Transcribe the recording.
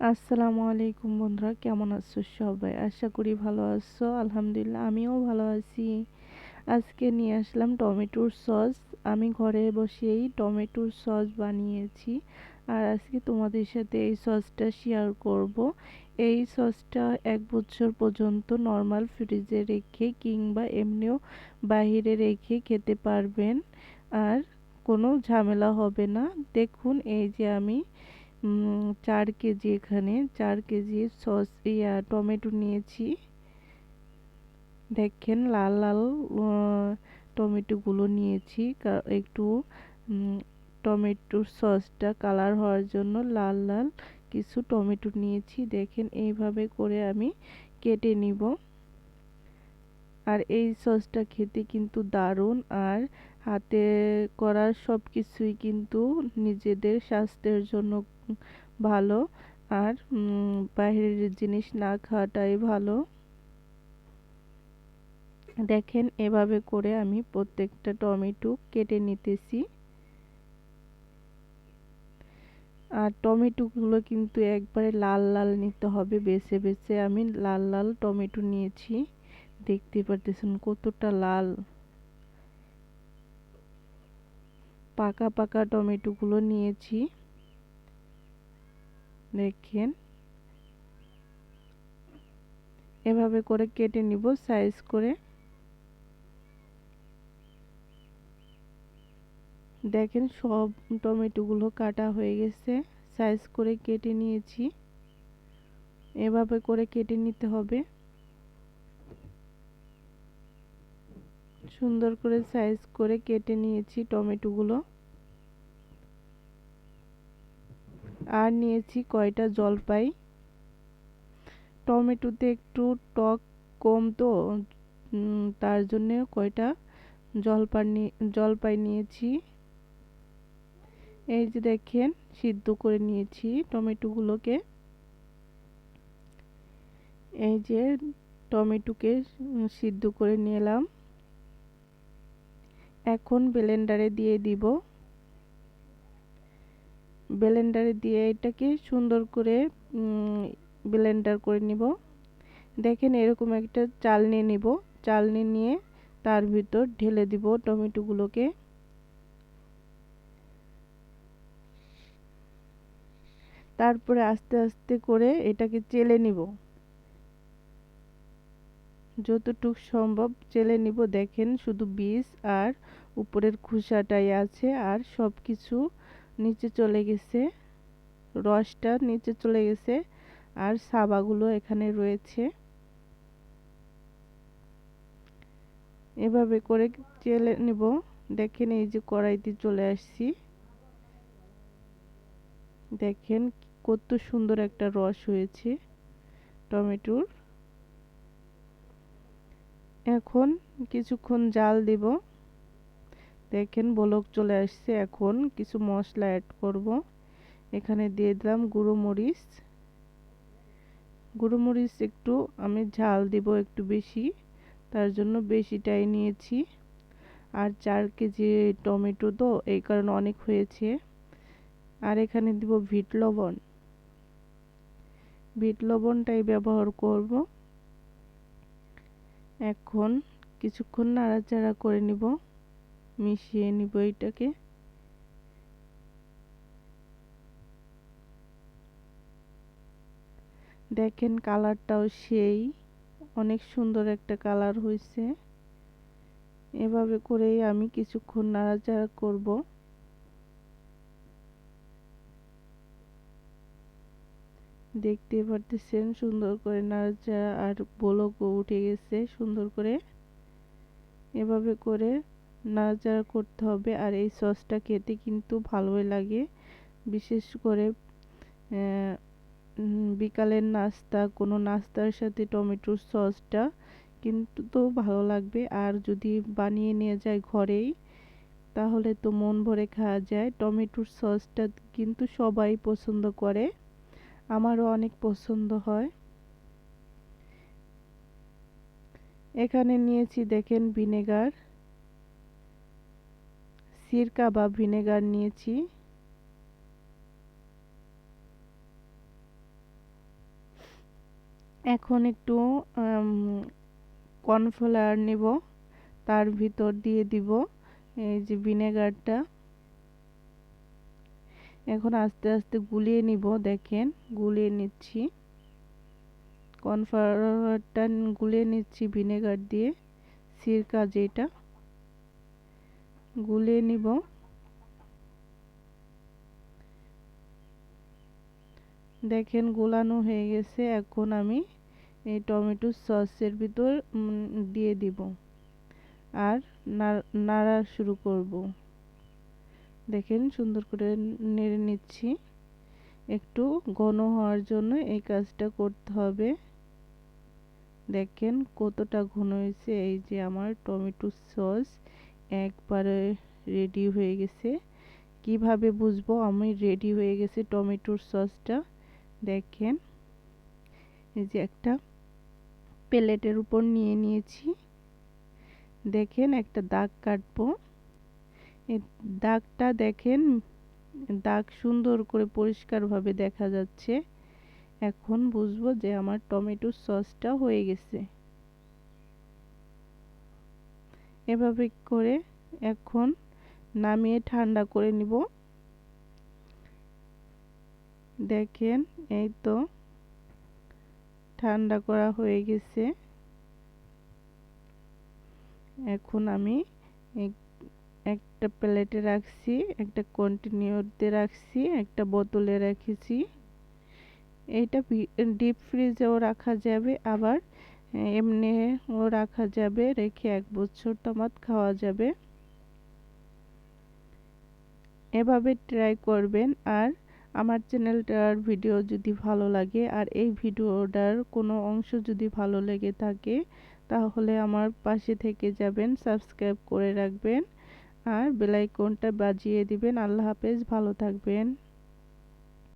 আসসালামু আলাইকুম বন্ধুরা, কেমন আছো সবাই? আশা করি ভালো আছো, আলহামদুলিল্লাহ আমিও ভালো আছি। আজকে নিয়ে আসলাম টমেটোর সস। আমি ঘরে বসেই টমেটোর সস বানিয়েছি। আর আজকে তোমাদের সাথে এই সসটা শেয়ার করব। এই সসটা এক বছর পর্যন্ত নর্মাল ফ্রিজে রেখে কিংবা এমনিও বাহিরে রেখে খেতে পারবেন। আর কোনো ঝামেলা হবে না। দেখুন, এই যে আমি চার কেজি এখানে, চার কেজি সস, ইয়া, টমেটো নিয়েছি। দেখেন লাল লাল টমেটোগুলো নিয়েছি। একটু টমেটোর সসটা কালার হওয়ার জন্য লাল লাল কিছু টমেটো নিয়েছি। দেখেন এইভাবে করে আমি কেটে নিব। আর এই সসটা খেতে কিন্তু দারুণ। আর হাতে করা সব কিছুই কিন্তু নিজেদের স্বাস্থ্যের জন্য ভালো। আর বাইরের জিনিস না খাওয়াটাই ভালো। দেখেন, এভাবে করে আমি প্রত্যেকটা টমেটো কেটে নিতেছি। আর টমেটোগুলো কিন্তু একবারে লাল লাল নিতে হবে, বেছে বেছে আমি লাল লাল টমেটো নিয়েছি। দেখতে পারতেছেন কতটা লাল। পাকা পাকা টমেটোগুলো নিয়েছি। দেখেন। এভাবে করে কেটে নিব, সাইজ করে। দেখেন সব টমেটোগুলো কাটা হয়ে গেছে, সাইজ করে কেটে নিয়েছি। এভাবে করে কেটে নিতে হবে। সুন্দর করে সাইজ করে কেটে নিয়েছি টমেটোগুলো। আর নিয়েছি কয়টা জলপাই। টমেটোতে একটু টক কম তো তার জন্য কয়টা জলপাই জলপাই নিয়েছি। এই যে দেখেন, সিদ্ধ করে নিয়েছি টমেটোগুলোকে। এই যে টমেটোকে সিদ্ধ করে নিলাম। এখন ব্লেন্ডারে দিয়ে দিব। ব্লেন্ডারে দিয়ে এটাকে সুন্দর করে ব্লেন্ডার করে নিব। দেখেন এরকম একটা চালনি নিব। চালনি নিয়ে তার ভিতর ঢেলে দিব টমেটোগুলোকে তারপরে আস্তে আস্তে করে এটাকে চেলে নিব। যতটুক সম্ভব চেলে নিব। দেখেন শুধু বীজ আর উপরের খোসাটাই আছে আর সব কিছু নিচে চলে গেছে, রসটা নিচে চলে গেছে, আর সাবাগুলো এখানে রয়েছে। এভাবে করে চেলে নেব। দেখেন এই যে কড়াইতে চলে আসছি। দেখেন কত সুন্দর একটা রস হয়েছে টমেটোর। এখন কিছুক্ষণ জাল দিব। দেখেন বলক চলে আসছে, এখন কিছু মশলা অ্যাড করব। এখানে দিয়ে দিলাম গুঁড়ো মরিচ। গুঁড়ো মরিচ একটু আমি ঝাল দিব একটু বেশি, তার জন্য বেশিটাই নিয়েছি। আর চার কেজি টমেটো তো, এই কারণে অনেক হয়েছে। আর এখানে দিব ভিট লবণ। ভিট লবণটাই ব্যবহার করব। এখন কিছুক্ষণ নাড়াচাড়া করে নিব। মিশিয়ে নিব এটাকে দেখেন কালারটাও সেই, অনেক সুন্দর একটা কালার হয়েছে এভাবে করেই আমি কিছুক্ষণ নাড়াচাড়া করব। দেখতে পারতেছেন সুন্দর করে নাড়াচাড়া আর বলকও উঠে গেছে সুন্দর করে। এভাবে করে নাড়াচাড়া করতে হবে আর এই সসটা খেতে কিন্তু ভালোই লাগে। বিশেষ করে বিকালের নাস্তা, কোনো নাস্তার সাথে টমেটোর সসটা কিন্তু তো ভালো লাগবে। আর যদি বানিয়ে নিয়ে যায় ঘরেই, তাহলে তো মন ভরে খাওয়া যায়। টমেটোর সসটা কিন্তু সবাই পছন্দ করে। আমারও অনেক পছন্দ হয়। এখানে নিয়েছি দেখেন ভিনেগার। সিরকা বা ভিনেগার নিয়েছি। এখন একটু কর্নফ্লাওয়ার নেব, তার ভিতর দিয়ে দিব এই যে ভিনেগারটা। এখন আস্তে আস্তে গুলিয়ে নিব, দেখেন, গুলিয়ে নিচ্ছি। কর্নফ্লাওয়ারটা গুলিয়ে নিচ্ছি ভিনেগার দিয়ে, সিরকা যেটা। গুলিয়ে নিব। দেখেন গোলানো হয়ে গেছে। এখন আমি এই টমেটো সসের ভিতর দিয়ে দিব। আর নাড়া শুরু করব। দেখেন সুন্দর করে নেড়ে নিচ্ছি। একটু ঘন হওয়ার জন্য এই কাজটা করতে হবে। দেখেন কতটা ঘন হয়েছে। এই যে আমার টমেটো সস একবারে রেডি হয়ে গেছে। কীভাবে বুঝব? আমি রেডি হয়ে গেছে টমেটোর সসটা দেখেন, এই যে একটা প্লেটের উপর নিয়ে নিয়েছি। দেখেন, একটা দাগ কাটবো। দাগটা দেখেন, দাগ সুন্দর করে পরিষ্কারভাবে দেখা যাচ্ছে। এখন বুঝব যে আমার টমেটোর সসটা হয়ে গেছে। এভাবে করে এখন নামিয়ে ঠান্ডা করে নিব। দেখেন, এই তো ঠান্ডা করা হয়ে গেছে। এখন আমি একটা প্লেটে রাখছি, একটা কন্টিনিউতে রাখছি, একটা বোতলে রেখেছি। এইটা ডিপ ফ্রিজেও রাখা যাবে, আবার এমনিও রাখা যাবে, রেখে এক বছর টমাত খাওয়া যাবে। এভাবে ট্রাই করবেন। আর আমার চ্যানেলটার ভিডিও যদি ভালো লাগে, আর এই ভিডিওটার কোনো অংশ যদি ভালো লেগে থাকে, তাহলে আমার পাশে থেকে যাবেন সাবস্ক্রাইব করে রাখবেন। আর বেলাইকনটা বাজিয়ে দিবেন। আল্লাহ হাফেজ, ভালো থাকবেন।